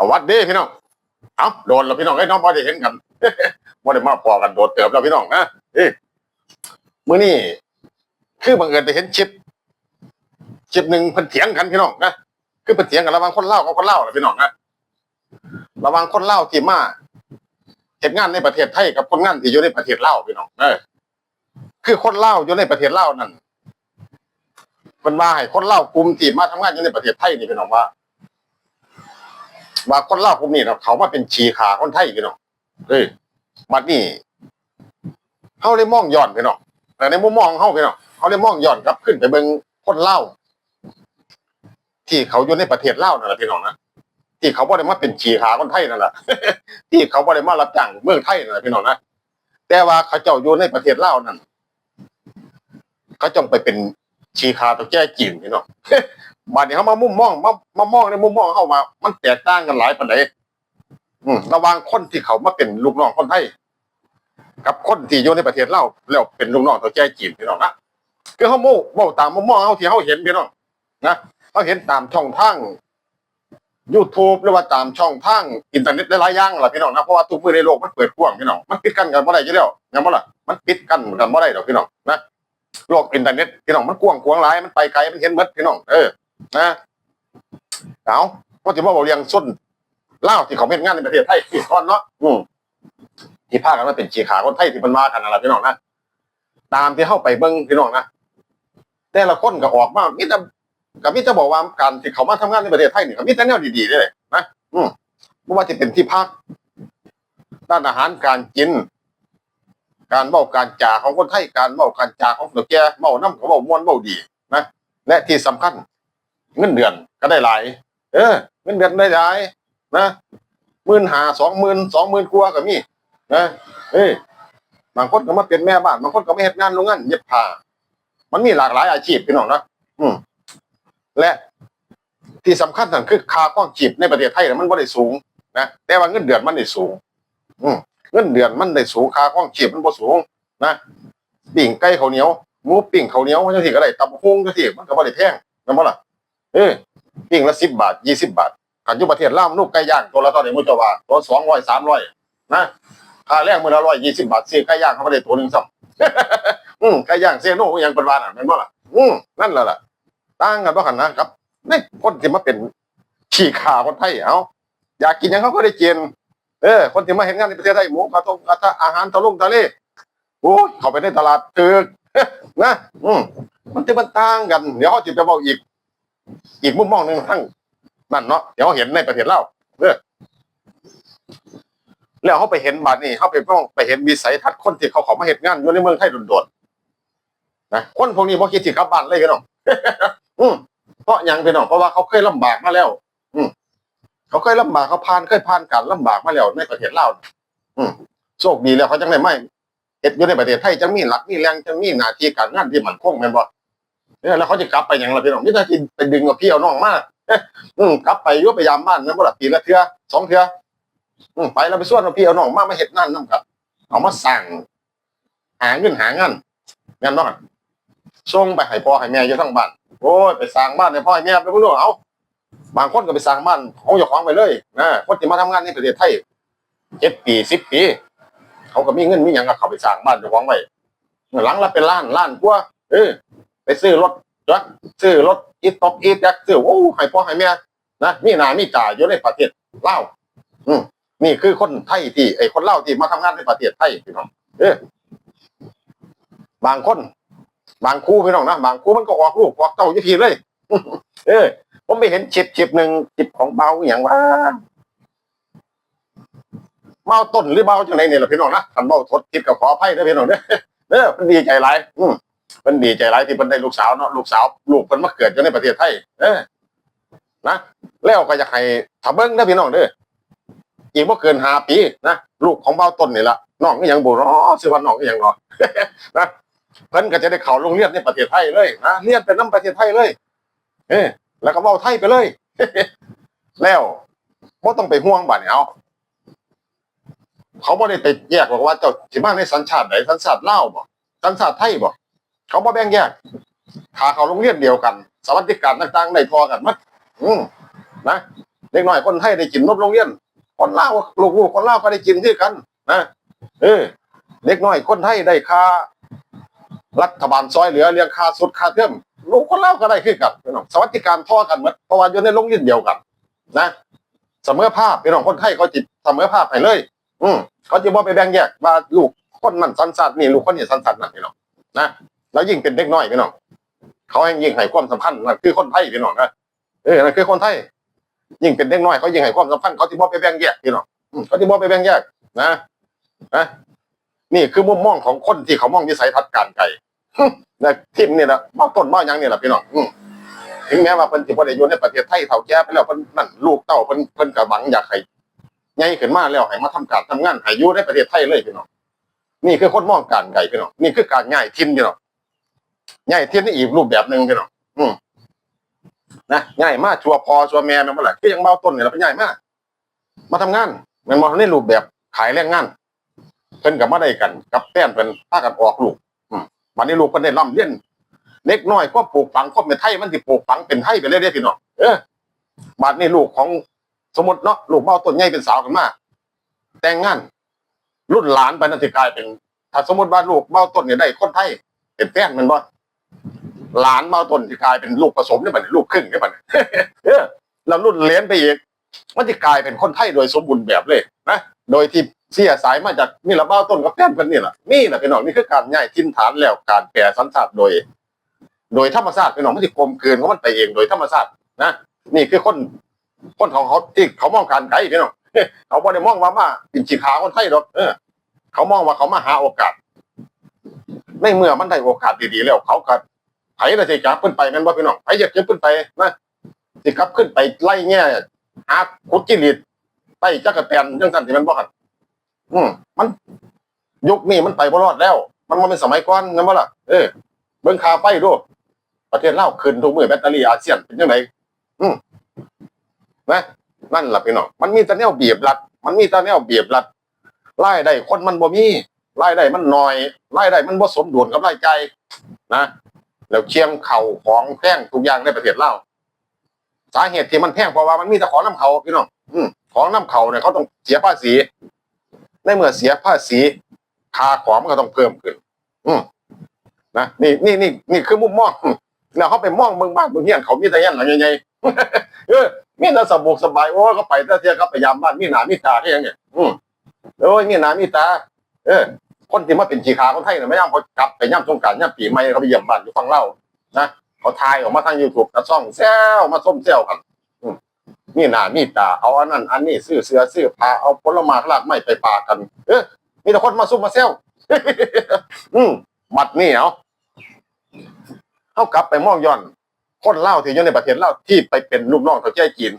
เอาวัดเด้พี่น้องเอาโดนแล้วพี่น้องไอ้น้องพอได้เห็นกันบ่ได้มาพอกันโดดเติบแล้วพี่น้องนะเอ้มื้อนี้คือบังเอิญไปเห็นชิปชิปหนึ่งเพิ่นเถียงกันพี่น้องนะคือเพิ่นเถียงกันระหว่างคนเล่ากับคนเล่านะพี่น้องนะระหว่างคนเล่าที่มาเฮ็ดงานในประเทศไทยกับคนงานที่อยู่ในประเทศเล่าพี่น้องเออคือคนเล่าอยู่ในประเทศเล่านั่นเพิ่นว่าให้คนเล่ากลุ่มที่มาทำงานอยู่ในประเทศไทยนี่พี่น้องว่า ว่าคนเล่าวกลุ่มนี้เนาะเขามาเป็นชีขาคนไทยพี่น้องเอ้ยบัดนี้เฮาเลยมองย้อนพี่น้องแต่ในมุมมองเฮาพี่น้องเฮาเลยมองย้อนกลับขึ้นไปเบิ่งคนเล่าที่เขาอยู่ในประเทศเลานั่นแหละพี่น้องนะที่เขาบ่ได้มาเป็นชีขาคนไทยนั่นแหละที่เขาบ่ได้มารับจ้างเมืองไทยนั่นแหละพี่น้องนะแต่ว่าเขาเจ้าอยู่ในประเทศเลานั่นเขาจงไปเป็น ชีขาตัวแก้จีนพี่น้องบัดนี้เขามามุมมองมามามองในมุมมองเขามา มันแตกต่างกันหลายปันใดอืมระว่างคนที่เขามาเป็นลูกน้องคนไทยกับคนที่อยู่ในประเทศเราแล้วเป็นลูกน้องตัวแก้จีนพี่น้องนะคือเขาโม่เว้าตามมุมมองเขาที่เขาเห็นพี่น้องนะเขาเห็นตามช่องทาง YouTube หรือว่าตามช่องทางอินเทอร์เน็ตหลายๆอย่างล่ะพี่น้องนะเพราะว่าทุกมือในโลกมันเปิดกว้างพี่น้องมันปิดกั้นกันบ่ได้อยู่แล้วยังบ่ล่ะมันปิดกั้นกันบ่ได้ดอกพี่น้องนะ โลกอินเทอร์เน็ตพี่น้องมันกว้างขวางหลายมันไปไกลมันเห็นหมดพี่น้องเออนะเอาว่าจะมาบอกเรียงส้นเล่าที่เขาเป็นงานในประเทศไทยที่ก่อนเนาะอืมที่ภาคกันว่าเป็นชีขาคนไทยที่มันมากันอะไรพี่น้องนะตามที่เข้าไปเบิ้งพี่น้องนะแต่ละคนก็ออกมามิแต่กับมิจะบอกว่าการที่เขามาทำงานในประเทศไทยเนี่ยก็มิแต่แนวดีๆได้เลยนะอืมไม่ว่าจะเป็นที่พักด้านอาหารการกิน การเบ้าการจาของคนไทยการเบ้าการจาของตัวแกเบ้าน้ำเขาเบ้ามวนเบ้าดีนะและที่สำคัญ เงินเดือนก็ได้หลาย เออ เงินเดือนได้หลายนะหมื่นหาสองหมื่นสองหมื่นกว่าก็มีนะเอ้ยบางคนก็มาเป็นแม่บ้านบางคนก็ไม่เฮ็ดงานโรงงานเย็บผ้ามันมีหลากหลายอาชีพพี่น้องนะอืมและที่สำคัญนั่นคือค่าข้องชีพในประเทศไทยมันบ่ได้สูงนะแต่ว่าเงินเดือนมันได้สูง อืม เงินเดือนมันได้สูงค่าข้องชีพมันบ่สูงนะปิ่งไก่ข้าวเหนียวหมูปิ้งข้าวเหนียวจังซี่ก็ได้ตำบักหุ่งจังซี่มันก็บ่ได้แพงนำบ่ล่ะเออปิ้งละสิบบาทยี่สิบบาทขันอยุประเทศล่ามลูกไก่ย่างตัวละเท่าไหร่มุจว่าตัวสองร้อยสามร้อยนะค่าแรงมือละร้อยยี่สิบบาทซื้อไก่ย่างเขาไม่ได้ตัวหนึ่งซ้ำอืมไก่ย่างเซโน่ยังเป็นวานอะเป็นบ่ล่ะอืมนั่นแหละล่ะต่างกันบ่กันนะครับนี่คนที่มาเป็นขี้ขาคนไทยเอาอยากกินยังเขาก็ได้กิน เออคนที่มาเห็นงานในประเทศไทยหมูกระทงกระทะอาหารทะลุงทะเลโอ้ยเขาไปในตลาดตึกนะอืมมันจะมันต่างกัน เดี๋ยวเขาจะไปบอกอีก อีกมุมมองหนึ่งทั้งนั่นเนาะเดี๋ยวเห็นในประเทศเราเออแล้วเขาไปเห็นบัดนี้เขาไปพ้องไปเห็นวิสัยทัศน์คนที่เขาเขามาเห็นงานอยู่ในเมืองไทยโดดๆนะคนพวกนี้บ่คิดสิกลับบ้านเลยพี่น้องอืมเพราะยังพี่น้องเพราะว่าเขาเคยลำบากมาแล้ว อืม เขาเคยลำบากเขาผ่านเคยผ่านการลำบากมาแล้วในประเทศลาวอืมโชคดีแล้วเขาจังได้ไม่เฮ็ดอยู่ในประเทศไทยจังมีหลักมีแรงจังมีหน้าที่การงานที่มันคงแม่นบ่เนี่ยแล้วเขาจะกลับไปอย่างไรพี่น้องนี่ถ้ากินไปดึงกับพี่เอาน้องมาเอ๊ะอืมกลับไปยุ่ไปยามบ้านนั่นบ่ละปีละเทื่อสองเทื่ออืมไปแล้วไปส่วนเอาพี่เอาน้องมามาเห็ดนั่นนั่นครับเอามาสั่งหาเงินหางานงานน้องอะส่งไปให้พ่อให้แม่อยู่ทั้งบ้านโอ้ยไปสร้างบ้านให้พ่อให้แม่ไปพุ่นเอา บางคนก็ไปสร้างบ้านของเจ้าของไปเลยนะคนที่มาทำงานในประเทศไทยเจ็ดปีสิบปี เขาก็มีเงินมีอย่างก็เขาไปสร้างบ้านเจ้าของไว้หลังละเป็นล้านล้านกว่าเออไปซื้อรถจักรซื้อรถอีตอกอีจักรซื้อโอ้ให้พ่อให้แม่นะมีหนามีจ่ายอยู่ในประเทศลาอืมนี่คือคนไทยที่ไอ้คนเลาที่มาทำงานในประเทศไทยพี่น้องเออบางคน บางครูพี่น้องนะบางครูมันก็ออกลูกออกเต้าอยู่ทีเลย เออ ผมไปเห็นชิปชิปหนึ่งชิปของเบาอย่างว่าเบาต้นหรือเบาจังไหนเนี่ยล่ะพี่น้องนะคันเบาทดคิดกับขออภัยนะพี่น้องเด้อเออมันดีใจหลายอืมมันดีใจร้ายที่มันได้ลูกสาวเนาะลูกสาวลูกมันมาเกิดอยู่ในประเทศไทยเออนะแล้วก็อยากให้ถ้าเบิ้งนะพี่น้องเด้ออีกว่าเกินห้าปีนะลูกของเบ้าต้นนี่ละน้องก็ยังบุรอสิวันน้องก็ยังรอนะเพิ่นก็จะได้เข้าโรงเรียนในประเทศไทยเลยนะเรียนเป็นน้ำประเทศไทยเลย เออ แล้วก็เบ้าไทยไปเลย แล้วบ่ต้องไปห่วงบัดนี้เอาเขาบ่ได้ไปแยกหรอกว่าเจ้าสิมาในสัญชาติไหนสัญชาติลาวบ่สัญชาติไทยบ่เขาบ่แบ่งแยกถ้าเขาโรงเรียนเดียวกัน สวัสดิการต่างๆได้พอกันมัดอืมนะเด็กน้อยคนไทยได้กินนมโรงเรียนคนลาวลูกๆคนลาวก็ได้กินที่กันนะเออเด็กน้อยคนไทยได้ค่ารัฐบาลซอยเหลือเรียงค่าสุดค่าเทิม ลูกคนเล่าก็ได้คือกันพี่น้องสวัสดิการท่อกันหมดเพราะว่าอยู่ในโรงเรียนเดียวกัน นะเสมอภาพพี่น้องคนไทยเขาจิตเสมอภาพให้เลย อืมเขาจะบ่ไปแบ่งแยกว่าลูกคนนั้นสันสัตว์นี่ลูกคนนี้สันสัตว์นั่นพี่น้องนะแล้วยิ่งเป็นเด็กน้อยพี่น้องเขาให้ยิ่งให้ความสำคัญนั่นคือคนไทยพี่น้องนะเออนั่นคือคนไทย ยิ่งเป็นเด็กน้อยเขายิ่งให้ความสำคัญเขาจะบ่ไปแบ่งแยกพี่น้องอืมเขาจะบ่ไปแบ่งแยกนะนะนี่คือมุมมองของคนที่เขามองวิสัยทัศน์การไกล นะทิมนี่แหละมาต้นมาอย่างนี่แหละพี่น้องถึงแม้ว่าเพิ่นสิบ่ได้อยู่ในประเทศไทยเฒ่าแก่ไปแล้วเพิ่นนั่นลูกเต้าเพิ่นเพิ่นก็หวังอยากให้ใหญ่ขึ้นมาแล้วให้มาทำการทำงานให้อยู่ในประเทศไทยเลยพี่น้องนี่คือคนมองการไกลพี่น้องนี่คือการย้ายถิ่นพี่น้องย้ายถิ่นในอีกรูปแบบหนึ่งพี่น้องอืมนะย้ายมาชัวพอชัวแม่แม่นบ่ล่ะคือยังเบาต้นเนี่ล่ะเพิ่นย้ายมามาทำงานม่นบ่ในรูปแบบขายแรงงานเพิ่นก็มาได้กัน กับแฟนเพิ่นพากันออกลูก วันนี้ลูกเพิ่นได้ร่ำเรียนเล็กน้อยก็ปลูกฝังก็เป็นไทยมันสิปลูกฝังเป็นไทยไปเรื่อยๆพี่น้องเออบัดนี้ลูกของสมมติเนาะลูกเบ้าต้นใหญ่เป็นสาวกันมาแต่งงานรุ่นหลานไปนั่นสิกลายเป็น ถ้าสมมติว่าลูกเบ้าต้นเนี่ยได้คนไทยเป็นแฟนมันบ่หลานเบ้าต้นสิกลายเป็นลูกผสมได้บัดนี้ลูกครึ่งได้บัดนี้เออแล้วรุ่นเลี้ยนไปอีกมันจะกลายเป็นคนไทยโดยสมบูรณ์แบบเลยนะโดยที่ เสียสายมาจากนี่ละเบ้าต้นกับแฟนกันนี่แหละนี่แหละพี่น้องนี่คือการย้ายทินฐานแล้วการแปรสัญชาติโดย โดยธรรมชาติพี่น้องมันจะกลมกลืนของมันไปเองโดยธรรมชาตินะนี่คือคนคนของเขาที่เขามองการไกลพี่น้องเขาบ่ได้มองว่ามาเป็นชีขาคนไทยหรอกเออ เขามองว่าเขามาหาโอกาสในเมื่อมันได้โอกาสดีๆแล้ว เขาก็ไผน่ะสิจับขึ้นไปแม่นบ่พี่น้องไผอยากขึ้นไปนะสิครับขึ้นไปไล่แง่หาคุดกิริตไตจักรแตนจังซั่นสิแม่นบ่ครับ อืมมันยุคนี้มันไปบ่รอดแล้ว มันบ่เป็นสมัยก่อนแม่นบ่ล่ะเออเบิ่งคาไฟดูประเทศเล่าขึ้นทุกมือแบตเตอรี่อาเซียนเป็นจังไดอืมนะนั่นล่ะพี่น้องมันมีแต่แนวเบียบรัด มันมีแต่แนวเบียบรัดรายได้คนมันบ่มีรายได้มันน้อยรายได้มันบ่สมดุลกับรายจ่ายนะแล้วเชียงเข่าของแพงทุกอย่างในประเทศเล่าสาเหตุที่มันแพงเพราะว่ามันมีแต่ของน้ำเขาพี่น้องอืมของน้ำเขาเนี่ยเขาต้องเสียภาษี เมื่อเสียภาษีค่าของมันก็ต้องเพิ่มขึ้น อืมนะนี่นี่นี่นี่คือมุมมองแล้วเขาไปมองเมืองบ้านเมืองเฮียนเขามีแต่ยันหลังใหญ่ๆเออมีแต่สบกสบายโอ้ยก็ไปแต่เที่ยวก็พยายามบ้านมีหนามีตาแค่ยังไงอืมโอ้ยมีหนามีตา เออ คนที่มาเป็นชีขาคนไทยเนี่ยไม่ย่ำเขากลับไปย่ำสงการย่ำปีใหม่เขาไปเยี่ยมบ้านอยู่ฝั่งเล่านะเขาทายออกมาทางยูทูบนะซ่องแซวมาส้มแซวกัน มีหนามีตาเอาอันนั้นอันนี้ซื้อเสือซื้อผ้าเอาผลไม้ลากไม้ไปปากัน เออมีแต่คนมาซุ่มมาแซวอืมบัดนี่เอาเขากลับไปมองย้อน คนเล่าที่อยู่ในประเทศเล่าที่ไปเป็นลูกน้องเขาแจ้จีน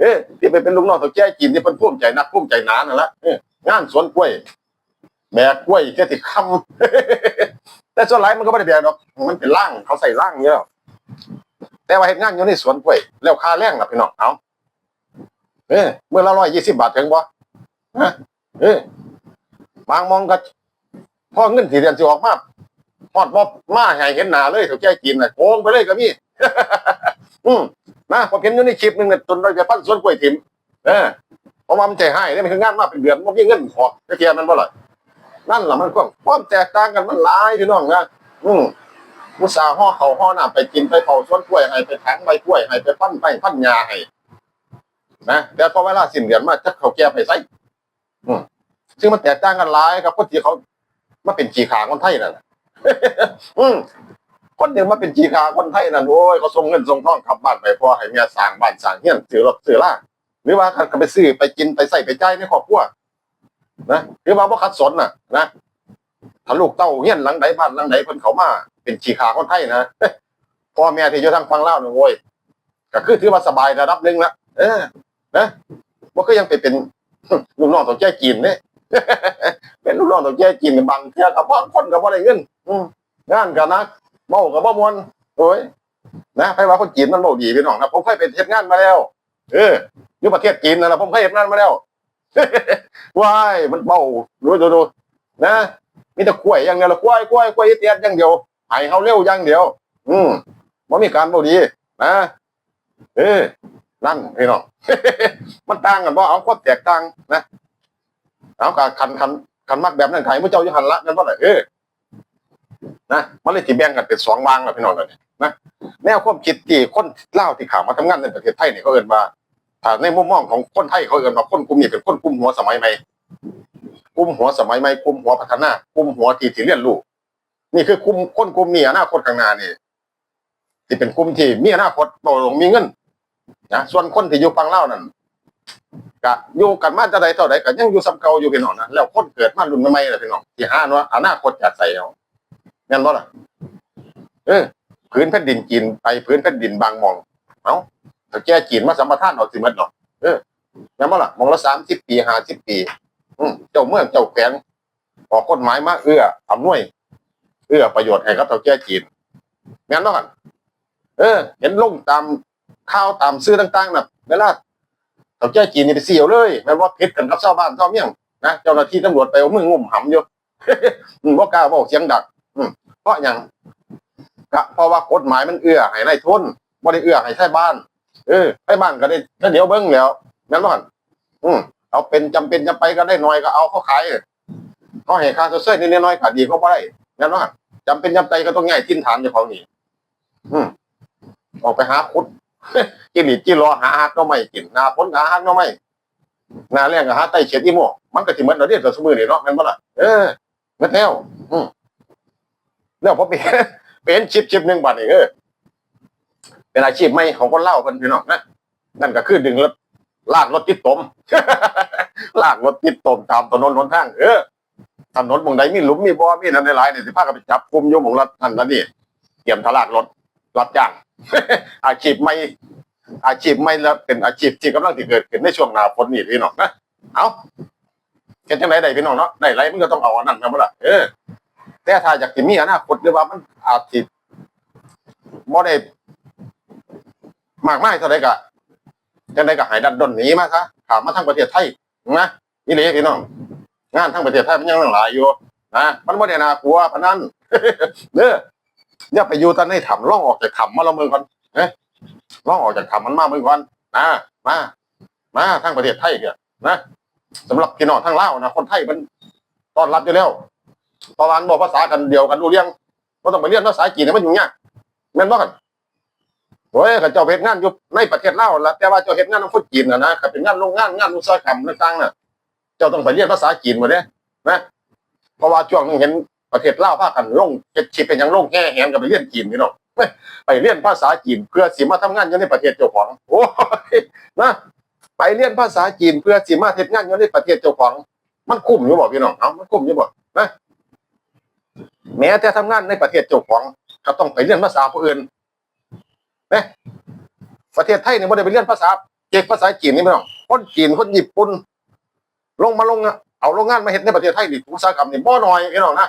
เออที่ไปเป็นลูกน้องเขาแจ้จีนที่เป็นภูมิใจนักภูมิใจหนานั่นละงานสวนกล้วยแบกกล้วยแค่ติดคำแต่ส่วนหลายมันก็ไม่ได้แบกหรอก มันเป็นร่างเขาใส่ร่างเยอะ แต่ว่าเห็นงานอยู่ในสวนกล้วยแล้วค่าแรงล่ะพี่น้องเอาเออเมื่อละร้อยยี่สิบบาทถึงบ่ฮะเออบางมองก็พ่อเงินที่เดือนสิออกมาพอดบ่มาให้เห็นหน้าเลยเขาแก้กินน่ะโกงไปเลยก็มีอืมนะผมเห็นอยู่ในคลิปหนึงเนี่ยจนเราจะปั้นสวนกล้วยถิ่มเออเพราะว่ามันใจให้เนี่ยมันคืองานมาเป็นเดือนมันมีเงินพอจะเทียมมันบ่ล่นั่นแหละมันก็ความแตกต่างกันมันหลายพี่น้องนะอืม มุสาห์ห่อเขาห่อหน้าไปกินไปเผาสวนกล้วยให้ไปแทงใบกล้วยให้ไปปั้นไปปั้นยาให้นะแต่พอเวลาสิ้นเดือนมาจะเขาแก้ไปใส่ซึ่งมันแตกต่างกันหลายกับคนที่เขามาเป็นจีขาคนไทยนั่นอืมคนหนึ่งมาเป็นจีขาคนไทยนั่นโอ้ยเขาส่งเงินส่งทองขับบ้านไปพอให้เมียสร้างบ้านสร้างเฮี้ยนซื้อรถซื้อล่าหรือว่าเขาไปซื้อไปกินไปใส่ไปจ่ายในครอบครัวนะหรือว่าบ่คัดสนน่ะ นะ ถ้าลูกเต้าเฮี้ยนหลังใดบ้านหลังใดเพิ่นเขามา เป็นชีขาคนไทยนะพ่อแม่ที่อยู่ทางฝั่งลาวนี่โว้ยก็คือถือว่าสบายระดับหนึ่งละเออ นะบ่ก็ยังไปเป็นลูกน้องต้องแก้กินเด้เป็นลูกน้องต้องแก้กินบางเที่ยกับพ่อคนก็บ่ได้เงินอืมงานก็หนักเมาก็บ่ม่วนโอ้ยนะใครว่าคนจีนมันบ่ดีพี่น้องนะผมเคยไปเฮ็ดงานมาแล้ว เอออยู่ประเทศจีนนะผมเคยเห็นนั่นมาแล้วว้ายมันเบาดูดูดูนะ มีแต่กล้วยอย่างเดียวละกล้วยกล้วยกล้วยเตี้ยอย่างเดียวให้เขาเร็วอย่างเดียว อืมว่ามีการบ่ดีนะเออนั่นพี่น้องมันต่างกันบ่เอาความแตกต่างนะเอากคันคันคันมักแบบนั้นไทยมื่อเจ้าอยู่หันละนั่นว่าอะไรเออนะมันเลยที่แบ่งกันเป็นสองวางแล้วพี่น้องกันนะแนวความคิดที่คนเล่าที่ข่าวมาทำงานในประเทศไทยเนี่ยเขาเอ่นว่าถ้าในมุมมองของคนไทยเขาเอ่นว่าคนกลุ่มนี้เป็นคนกลุ่มหัวสมัยใหม่ ลุ่มหัวสมัยใหม่กลุ่มหัวพัฒนากลุ่มหัวที่ที่เรียนรู้นี่คือกลุ่มคนกลุ่มนี้อนาคตข้างหน้านี่ที่เป็นกลุ่มที่มีอนาคตโตลงมีเงินนะส่วนคนที่อยู่ฟังเล่านั่นก็อยู่กันมาจะใดเท่าใดก็ยังอยู่ซ้ำเก่าอยู่พี่น้องนะแล้วคนเกิดมารุ่นใหม่ๆเลยพี่น้องที่ห้าว่าอนาคตจะใส่เอาแม่นบ่ล่ะเออพื้นแผ่นดินจีนไปพื้นแผ่นดินบางมอง เอ้าถ้าแกจีนมาสัมปทานเอาสิหมดเนาะเออแม่นบ่ล่ะมองละ30ปี50ปี อืมเจ้าเมืองเจ้าแขวงออกกฎหมายมาเอื้ออำนวย เอื้อประโยชน์ให้กับเฒ่าแก่จีนแม่นบ่กันเออ เห็นลงตามข่าวตามซื้อต่างๆน่ะเวลาเขาแจ้จีนนี่ไปเสี่ยวเลยแม้ว่าพชรกันกับชาวบ้านชาวเมียงนะเจ้าหน้าที่ตำรวจไปเอามืองุ่มหำอยู่อืมบ่กล้าบอกเสียงดังอืเพราะอย่างก็เพราะว่ากฎหมายมันเอื้อให้นายทุนบ่ได้เอื้อให้ชาวบ้าน เออชาวบ้านก็ได้ก็เดี๋ยวเบิ่งแล้วแม่นบ่หั่นอืม เอาเป็นจำเป็นจะไปก็ได้หน้อยก็เอาเขาขายเขาให้ค่าเสื้อนิดน้อยก็ดีเขาบ่ได้แม่นบ่หั่นจำเป็นจำใจก็ต้องง่ายทิ้นฐานเจ้าของนี่อืมออกไปหาคุดกินหลีจีรอหาฮักก็ไม่กินนาพ้นหาฮักก็ไม่นาเรื่องก็หาไตเฉียดอีโมมันก็สิเหมือนเราเรียกตัวสมือนี่เนาะแม่นบ่ล่ะเออเมื่อแล้วอืมแล้วพอเป็นเป็นชิปชิปหนึ่งบาทนี่เออเป็นอาชีพใหม่ของคนเล่ากันพี่น้องนะนั่นก็คือดึงรถ ลากรถติดตม ลากรถติดตมตามถนนหนทาง เออถนนมองใดมีหลุมมีบ่อมีนั่นหลายเนี่ยสิพากันไปจับกลุ่มโยมของรัฐนั่นนั่นนี่เตรียมทลากรถรับจ้าง อาชีพใหม่ อาชีพใหม่แล้วเป็นอาชีพที่กำลังที่เกิดขึ้นในช่วงหน้าฝนนี่พี่น้องนะเอาเห็นจังไหนได้พี่น้องเนาะได้ไรมันก็ต้องเอาอันนั้นนะบ่ล่ะเออแต่ถ้าอยากสิมีอนาคตหรือว่ามันอาจสิบ่ได้มากมายเท่าใดก็ จังได้ก็หายดันดนหนีมาซะถามมาทางประเทศไทยนะนี่เลยพี่น้อง งานทางประเทศไทยมันยังหลายอยู่นะมันบ่ได้น่ากลัวปานนั้นเด้ออย่าไปอยู่ตอนนี้ถ้ำล่องออกจากถ้ำมาละเมืองก่อนล่องออกจากถ้ำมันมาเมือก่อนนะมามาทางประเทศไทยเนี่ยนะสำหรับพี่น้องทางเลานะคนไทยมันต้อนรับอยู่แล้วตอนร้านบอกภาษากันเดียวกันรู้เรื่องก็ต้องไปเรียนภาษาจีนให้มันยุ่งยากแม่นบ่กัน โอ้ยข้าเจ้าเฮ็ดงานอยู่ในประเทศลาวละแต่ว่าเจ้าเฮ็ดงานของคนจีนนะนะถ้าเป็นงานโรงงานงานอุตสาหกรรมต่างๆน่ะ เจ้าต้องไปเรียนภาษาจีนหมดเด้นะเพราะว่าช่วงนึงเห็นประเทศลาวพากันลงเจ็ดชิเป็นยังลงแห่แหนกันไปเรียนจีนพี่น้องไปเรียนภาษาจีนเพื่อสิมาทำงานอยู่ในประเทศเจ้าของโอ้ยนะไปเรียนภาษาจีนเพื่อสิมาเฮ็ดงานอยู่ในประเทศเจ้าของ มันคุ้มอยู่บ่พี่น้องเอ้ามันคุ้มอยู่บ่นะแม้แต่ทำงานในประเทศเจ้าของก็ต้องไปเรียนภาษาผู้อื่น นะประเทศไทยนี่บ่ได้ไปเรียนภาษาเก็บภาษาจีนนี่พี่น้องคนจีนคนญี่ปุ่นลงมาลงเอาโรงงานมาเฮ็ดในประเทศไทยนี่อุตสาหกรรมนี่บ่น้อยพี่น้องนะ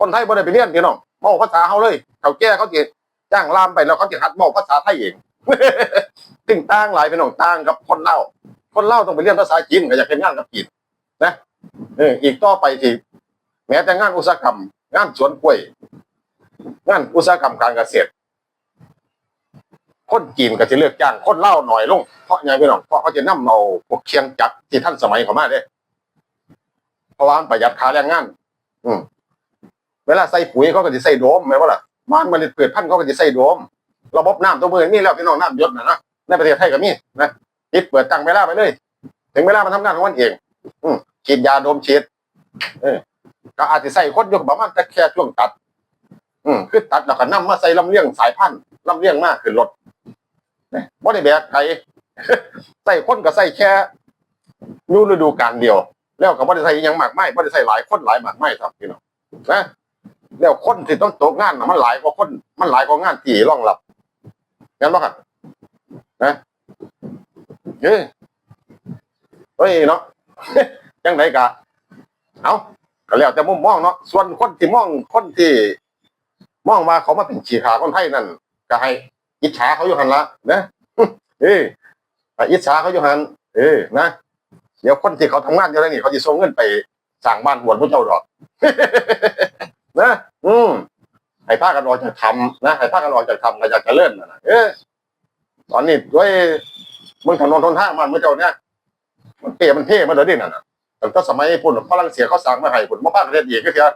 คนไทยบ่ได้ไปเรียนพี่น้องเว้าภาษาเฮาเลยเฒ่าแก่เขาสิจ้างลามไปแล้วเขาจะหัดบอกภาษาไทยเองตึงต่างหลายเป็นของต่างกับคนเล่า คนเล่าต้องไปเรียนภาษาจีนก็อยากเป็นงานกับจีนนะเอออีกต่อไปที่แม้แต่งานอุตสาหกรรม งานสวนกล้วย งานอุตสาหกรรมการเกษตร คนจีนก็จะเลือกจ้างคนเล่าหน่อยลง เพราะไงพี่น้องเพราะเขาจะนํเอาพวกเคียงจักรที่ท่านสมัยเขามาเด้เพราะว่ามันประหยัดค่าแรงงาน อืมเวลาใส่ปุ๋ยเขาก็จะใส่โดมไหมว่าล่ะบ้านมล็ดเกิดพันธุ์เขาก็จะใส่โดม ระบบน้ำตัวมือมีแล้วพี่น้องน้ำยศนะนะในประเทศไทยก็มีนะปิดเปิดตั้งเวลาไปเลย ถึงเวลามันทำงานของมันเอง อืมฉีดยาโดมฉีดเออก็อาจจะใส่คนยกประมาณแต่แค่ช่วงตัด อืมคือตัดแล้วก็นำมาใส่ลำเลียงสายพันธุ์ลำเลียงมากขึ้นรถเนี่ยบ่ได้แบกไกใส่คนก็ใส่แค่ยูฤดูกาลเดียว แล้วก็บ่ได้ใส่ยังมากไม่บ่ได้ใส่หลายคนหลายมากไม่ครับพี่น้องนะแล้วคนที่ต้องตกงานมันหลายกว่าคน มันหลายกว่างานที่รองรับงั้นบ่ครับนะเอ้ยเฮ้ยเนาะจังไดกะเอาก็แล้วแต่มุมมองเนาะส่วนคนที่มองคนที่ มองว่าเขามาเป็นฉีขาคนไทยนั่นก็ให้อิจฉาเขาอยู่หันละนะเอ้ยให้อิจฉาเขาอยู่หันเอ้ยนะเดี๋ยวคนที่เขาทำงานอยู่แล้วนี่เขาจะส่งเงินไปสร้างบ้านบวชพระเจ้าดอกนะอืมให้ภาคกันออกจากทำนะให้ภาคกันออกจากทำก็อยากจะเล่นนะเออตอนนี้ด้วยมึงถนนทนทางมันเมื่อเจ้าเนี่ยมันเปรมันเพ่มาเลยดิน่ะนะแต่ก็สมัยปุ่นฝรั่งเศสเขาสั่งมาให้ปุ่นมาพักเรียนอีกก็เถอะ